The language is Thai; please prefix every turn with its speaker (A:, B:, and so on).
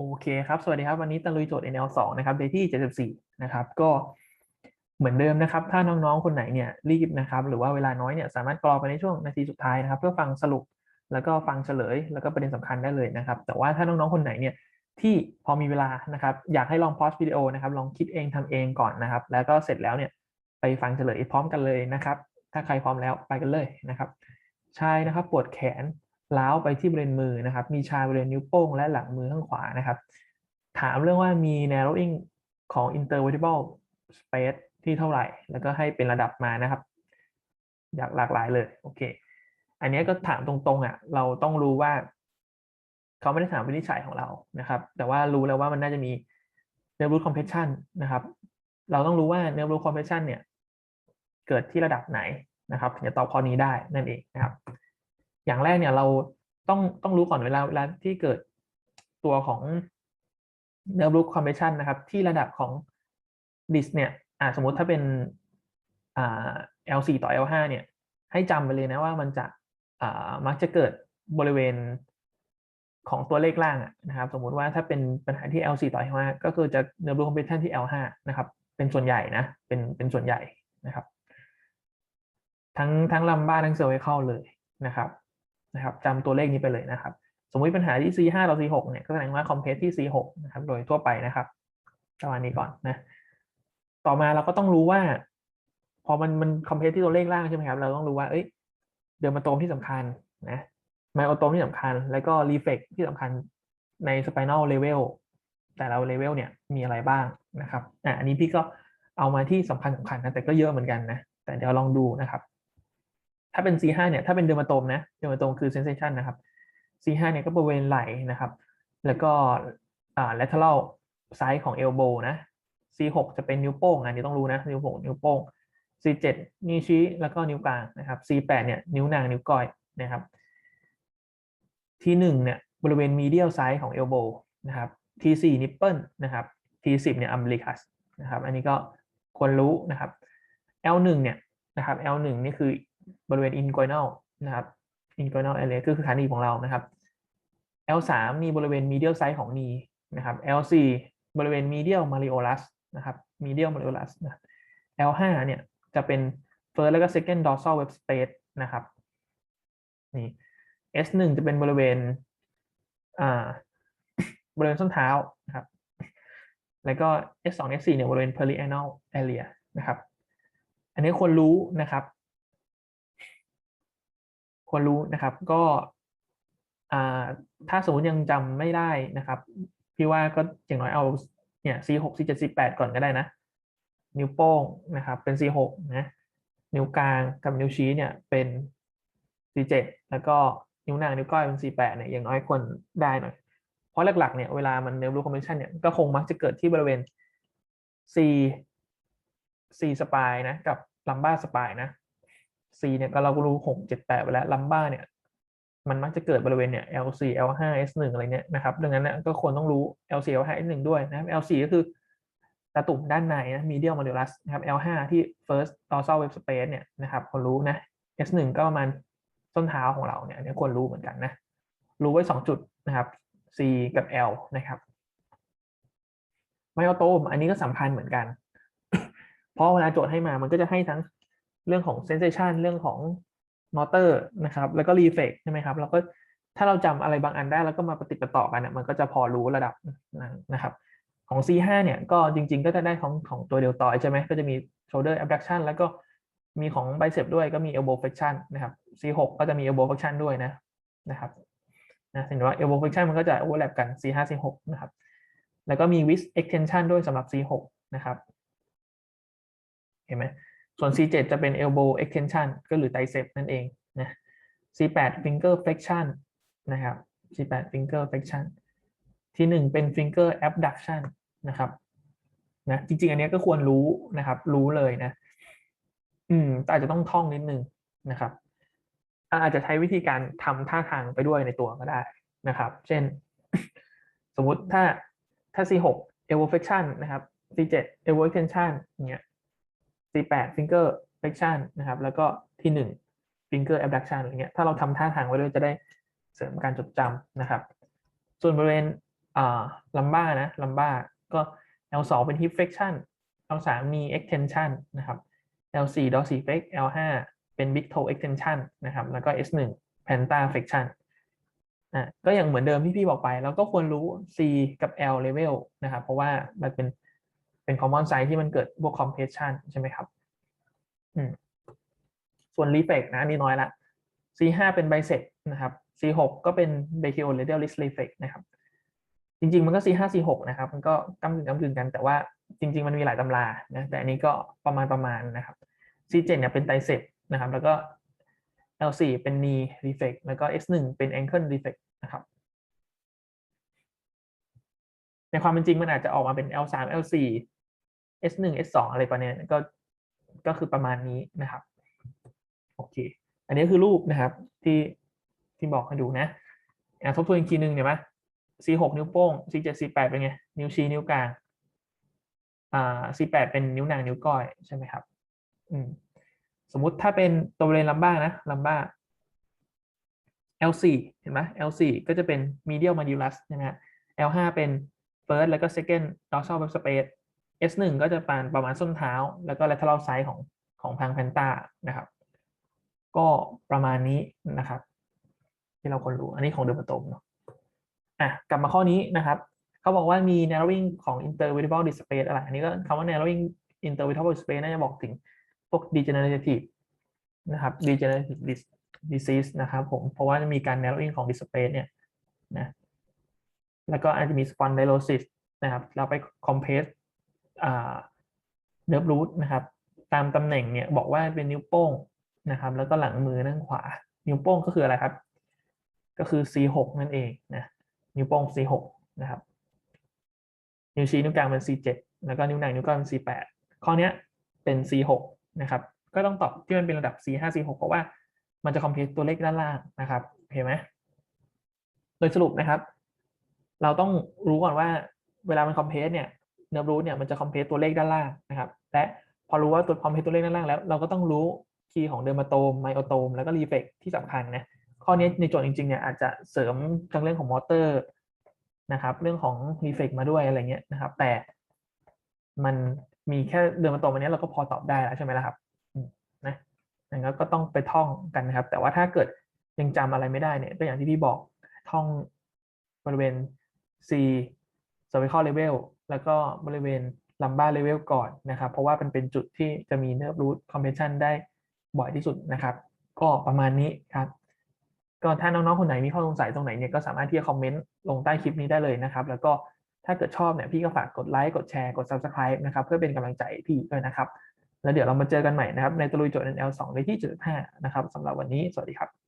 A: โอเคครับ สวัสดีครับ วันนี้ตะลุยโจทย์ NL2 นะครับ day ที่ 74 นะครับ ก็เหมือนเดิมนะครับ ถ้าน้องๆ คนไหนเนี่ยรีบนะครับ หรือว่าเวลาน้อยเนี่ยสามารถกรอไปในช่วงนาทีสุดท้ายนะครับ เพื่อฟังสรุป แล้วก็ฟังเฉลย แล้วก็ประเด็นสำคัญได้เลยนะครับ แต่ว่าถ้าน้องๆ คนไหนเนี่ยที่พอมีเวลานะครับ อยากให้ลองพอสวิดีโอนะครับ ลองคิดเองทำเองก่อนนะครับ แล้วก็เสร็จแล้วเนี่ยไปฟังเฉลยพร้อมกันเลยนะครับ ถ้าใครพร้อมแล้วไปกันเลยนะครับ ชายนะครับปวดแขน ล้าวไปที่บริเวณมือนะครับ มีชาบริเวณนิ้วโป้งและหลังมือข้างขวานะครับ ถามเรื่องว่ามี narrowing ของ intervertebral space ที่เท่าไหร่ แล้วก็ให้เป็นระดับมานะครับ อยากหลากหลายเลย โอเค อันนี้ก็ถามตรงๆอะ เราต้องรู้ว่า เขาไม่ได้ถามวินิจฉัยของเรานะครับ แต่ว่ารู้แล้วว่ามันน่าจะมี nerve root compression นะครับ เราต้องรู้ว่า nerve root compression เนี่ย เกิดที่ระดับไหนนะครับถึงจะตอบข้อนี้ได้นั่นเองนะครับ อย่างแรกเนี่ยเราต้องต้องรู้ก่อนเวลาเวลาที่เกิดตัวของ nerve root compression นะครับ ที่ระดับของ dis เนี่ยอ่าสมมุติถ้าเป็นอ่า L4 ต่อ L5 เนี่ย ให้จำไปเลยนะว่ามันจะมักจะเกิดบริเวณของตัวเลขล่างนะครับ สมมุติว่าถ้าเป็นปัญหาที่ L4 ต่อ L5 ก็คือจะ nerve root compression ที่ L5 นะครับ เป็นส่วนใหญ่นะ เป็นเป็นส่วนใหญ่นะครับ ทั้งทั้งลำบ้าทั้งเซอร์ไวเข้าเลยนะครับ นะครับจำตัวเลขนี้ไปเลยนะครับ สมมติปัญหาที่ C5 ต่อ C6 เนี่ยก็แสดงว่าคอมเพรสที่ C6 นะครับโดยทั่วไปนะครับประมาณนี้ก่อนนะ ต่อมาเราก็ต้องรู้ว่า พอมันมันคอมเพรสที่ตัวเลขล่างใช่ไหมครับเราต้องรู้ว่าเอ้ยเดอร์มาโตมที่สำคัญนะไมโอโตมที่สำคัญ แล้วก็รีเฟกที่สำคัญในสไปน a ลเลเวลแต่ละเลเวลเนี่ยมีอะไรบ้างนะครับอะอันนี้พี่ก็เอามาที่สำคัญสำคัญนะแต่ก็เยอะเหมือนกันนะแต่เดี๋ยวลองดูนะครับ ถ้าเป็น C5 เนี่ยถ้าเป็นเดอร์มาโตมนะเดอร์มาโตมคือ sensation นะครับ C5 เนี่ยก็บริเวณไหล่นะครับ แล้วก็อ่า lateral side ของ elbow นะ C6 จะเป็นนิ้วโป้งอันนี้ต้องรู้นะนิ้วโป้งนิ้วโป้ง C7 นิ้วชี้แล้วก็นิ้วกลางนะครับ C8 เนี่ยนิ้วนางนิ้วก้อยนะครับ T1 เนี่ยบริเวณ medial side ของ elbow นะครับ T4 nipple นะครับ T10 เนี่ย umbilicus นะครับ อันนี้ก็ควรรู้นะครับ L1 เนี่ยนะครับ L1 นี่คือ บริเวณ inguinal นะครับ inguinal area ก็คือขาหนีบของเรานะครับ L3 มีบริเวณ medial side ของ knee นะครับ L4 บริเวณ medial malleolus นะครับ medial malleolus นะ L5 เนี่ยจะเป็น first แล้วก็ second dorsal web space นะครับนี่ S1 จะเป็นบริเวณอ่าบริเวณส้นเท้านะครับ แล้วก็ S2 S4 เนี่ยบริเวณ perianal area นะครับ อันนี้ควรรู้นะครับ ควรรู้นะครับ ก็ถ้าสมมติยังจำไม่ได้นะครับ พี่ว่าก็อย่างน้อยเอาเนี่ย C6 C7 C8 ก่อนก็ได้นะ นิ้วโป้งนะครับ เป็น C6 นะ นิ้วกลางกับนิ้วชี้เนี่ยเป็น C7 แล้วก็นิ้วนางนิ้วก้อยเป็น C8 เนี่ยอย่างน้อยควรได้หน่อย เพราะหลักๆเนี่ยเวลามันเน r ร์ o ู compression เนี่ยก็คงมักจะเกิดที่บริเวณ C C สปายนะ กับลัมบ้าสปายนะ C เนี่ยก็เราก็รู้หกเจ็ดแปดไปแล้วลัมบ้าเนี่ยมันมักจะเกิดบริเวณเนี่ย L4 L5 S1 อะไรเนี่ยนะครับดังนั้นเนี่ยก็ควรต้องรู้ L4 L5 S1 ด้วยนะครับ L4 ก็คือตะตุ่มด้านในนะ medial malleolus นะครับ L5 ที่ first dorsal web space เนี่ยนะครับควรรู้นะ S1 ก็ประมาณส้นเท้าของเราเนี่ยนี่ควรรู้เหมือนกันนะรู้ไว้สองจุดนะครับ C กับ L นะครับไมโอโตมอันนี้ก็สำคัญเหมือนกัน เพราะเวลาโจทย์ให้มามันก็จะให้ทั้ง เรื่องของ sensation เรื่องของ motor นะครับ แล้วก็ reflex ใช่ไหมครับ แล้วก็ถ้าเราจำอะไรบางอันได้แล้วก็มาปฏิดประต่อกันเนี่ยมันก็จะพอรู้ระดับนะครับ ของ C5 เนี่ยก็จริง ๆ ก็จะได้ของของตัวเดลตอยใช่ไหมก็จะมี shoulder abduction แล้วก็มีของ bicep ด้วยก็มี elbow flexion นะครับ C6 ก็จะมี elbow flexion ด้วยนะนะครับนะเห็นว่า elbow flexion มันก็จะ overlap กัน C5 C6 นะครับ แล้วก็มี wrist extension ด้วยสำหรับ C6 นะครับ เห็นไหม ส่วน C7 จะเป็น elbow extension ก็หรือ tricep นั่นเองนะ C8 finger flexion นะครับ C8 finger flexion ที่หนึ่งเป็น finger abduction นะครับนะจริงๆ อันนี้ก็ควรรู้นะครับ รู้เลยนะ อืมแต่อาจจะต้องท่องนิดนึงนะครับ อาจจะใช้วิธีการทำท่าทางไปด้วยในตัวก็ได้นะครับ เช่น สมมุติถ้าถ้า C6 elbow flexion นะครับ C7 elbow extension เงี้ย C8 finger flexion นะครับ แล้วก็ที่หนึ่ง finger abduction อะไรเงี้ย ถ้าเราทำท่าทางไว้ด้วยจะได้เสริมการจดจำนะครับ ส่วนบริเวณลัมบ้านะลัมบ้าก็ L2 เป็น hip flexion L3 มี extension นะครับ L4 dorsiflex L5 เป็น big toe extension นะครับ แล้วก็ S1 plantar flexion อะก็อย่างเหมือนเดิมที่พี่บอกไป เราก็ควรรู้ C กับ L level นะครับ เพราะว่ามันเป็น เป็น common size ที่มันเกิดพวก compression ใช่ไหมครับส่วน reflex นะนี่น้อยละ C5 เป็น bicep นะครับ C6 ก็เป็น brachioradial wrist reflex นะครับ จริง ๆ มันก็ C5 C6 นะครับ มันก็กำกึ่งกำกึ่งกัน แต่ว่าจริง ๆ มันมีหลายตำรานะแต่อันนี้ก็ประมาณประมาณนะครับ C7 เนี่ยเป็น tricep นะครับ แล้วก็ L4 เป็น knee reflex แล้วก็ S1 เป็น ankle reflex นะครับในความเป็นจริงมันอาจจะออกมาเป็น L3 L4 S1 S2 อะไรประมาณนี้ก็ก็คือประมาณนี้นะครับโอเค อันนี้คือรูปนะครับที่ที่บอกให้ดูนะอทบทวนอีกทีหนึ่งเห็นไหม C6 นิ้วโป้ง C7 C8 เป็นไง นิ้วชี้นิ้วกลางอ่า C8 เป็นนิ้วนางนิ้วก้อยใช่ไหมครับอืมสมมุติถ้าเป็นตัวบริเวณลัมบ้านะลัมบ้า L4 เห็นไหม L4 ก็จะเป็น medial malleolus ใช่ไหมฮะ L5 เป็น first แล้วก็ second dorsal web space S1 ก็จะปานประมาณส้นเท้า แล้วก็ lateral side ของของพังแพนต้านะครับ ก็ประมาณนี้นะครับ ที่เราควรรู้อันนี้ของเดอร์มาโตมเนาะอะกลับมาข้อนี้นะครับเขาบอกว่ามี narrowing ของ intervertebral disc space อะไร อันนี้ก็คำว่า narrowing intervertebral disc space น่าจะบอกถึงพวก degenerative นะครับ degenerative dis disease นะครับผม เพราะว่าจะมีการ narrowing ของ disc space เนี่ยนะ แล้วก็อาจจะมี spondylosis นะครับ เราไป compress อ่า nerve root นะครับ ตามตำแหน่งเนี่ยบอกว่าเป็นนิ้วโป้งนะครับ แล้วก็หลังมือด้านขวา นิ้วโป้งก็คืออะไรครับ ก็คือ C6 นั่นเองนะนิ้วโป้ง C6 นะครับ นิ้วชี้นิ้วกลางเป็น C7 แล้วก็นิ้วนางนิ้วก้อยเป็น C8 ข้อนี้เป็น C6 นะครับ ก็ต้องตอบที่มันเป็นระดับ C5 C6 เพราะว่ามันจะคอมเพลตตัวเลขด้านล่างนะครับเห็นไหมโดยสรุปนะครับ เราต้องรู้ก่อนว่าเวลามันคอมเพลตเนี่ย เนื้อรู้เนี่ยมันจะคอมเพลตตัวเลขด้านล่างนะครับและพอรู้ว่าตัวคอมเพลตตัวเลขด้านล่างแล้วเราก็ต้องรู้คีย์ของเดอร์มาโตมไมโอโตมแล้วก็รีเฟกที่สำคัญนะข้อนี้ในโจทย์จริงๆเนี่ยอาจจะเสริมทั้งเรื่องของมอเตอร์นะครับ เรื่องของรีเฟกมาด้วยอะไรเงี้ยนะครับ แต่มันมีแค่เดอร์มาโตมอันนี้เราก็พอตอบได้แล้วใช่ไหมล่ะครับนะงั้นก็ต้องไปท่องกันนะครับ แต่ว่าถ้าเกิดยังจำอะไรไม่ได้เนี่ยก็อย่างที่พี่บอกท่องบริเวณ C cervical level แล้วก็บริเวณ lumbar level ก่อนนะครับ เพราะว่ามันเป็นจุดที่จะมี nerve root compression ได้บ่อยที่สุดนะครับ ก็ประมาณนี้ครับก็ถ้าน้องๆ คนไหนมีข้อสงสัยตรงไหนเนี่ยก็สามารถที่จะคอมเมนต์ลงใต้คลิปนี้ได้เลยนะครับ แล้วก็ถ้าเกิดชอบเนี่ยพี่ก็ฝากกดไลค์กดแชร์กด subscribe นะครับ เพื่อเป็นกำลังใจพี่ด้วยนะครับ แล้วเดี๋ยวเรามาเจอกันใหม่นะครับ ในตะลุยโจทย์ NL2 ในที่ 75 นะครับสำหรับวันนี้ สวัสดีครับ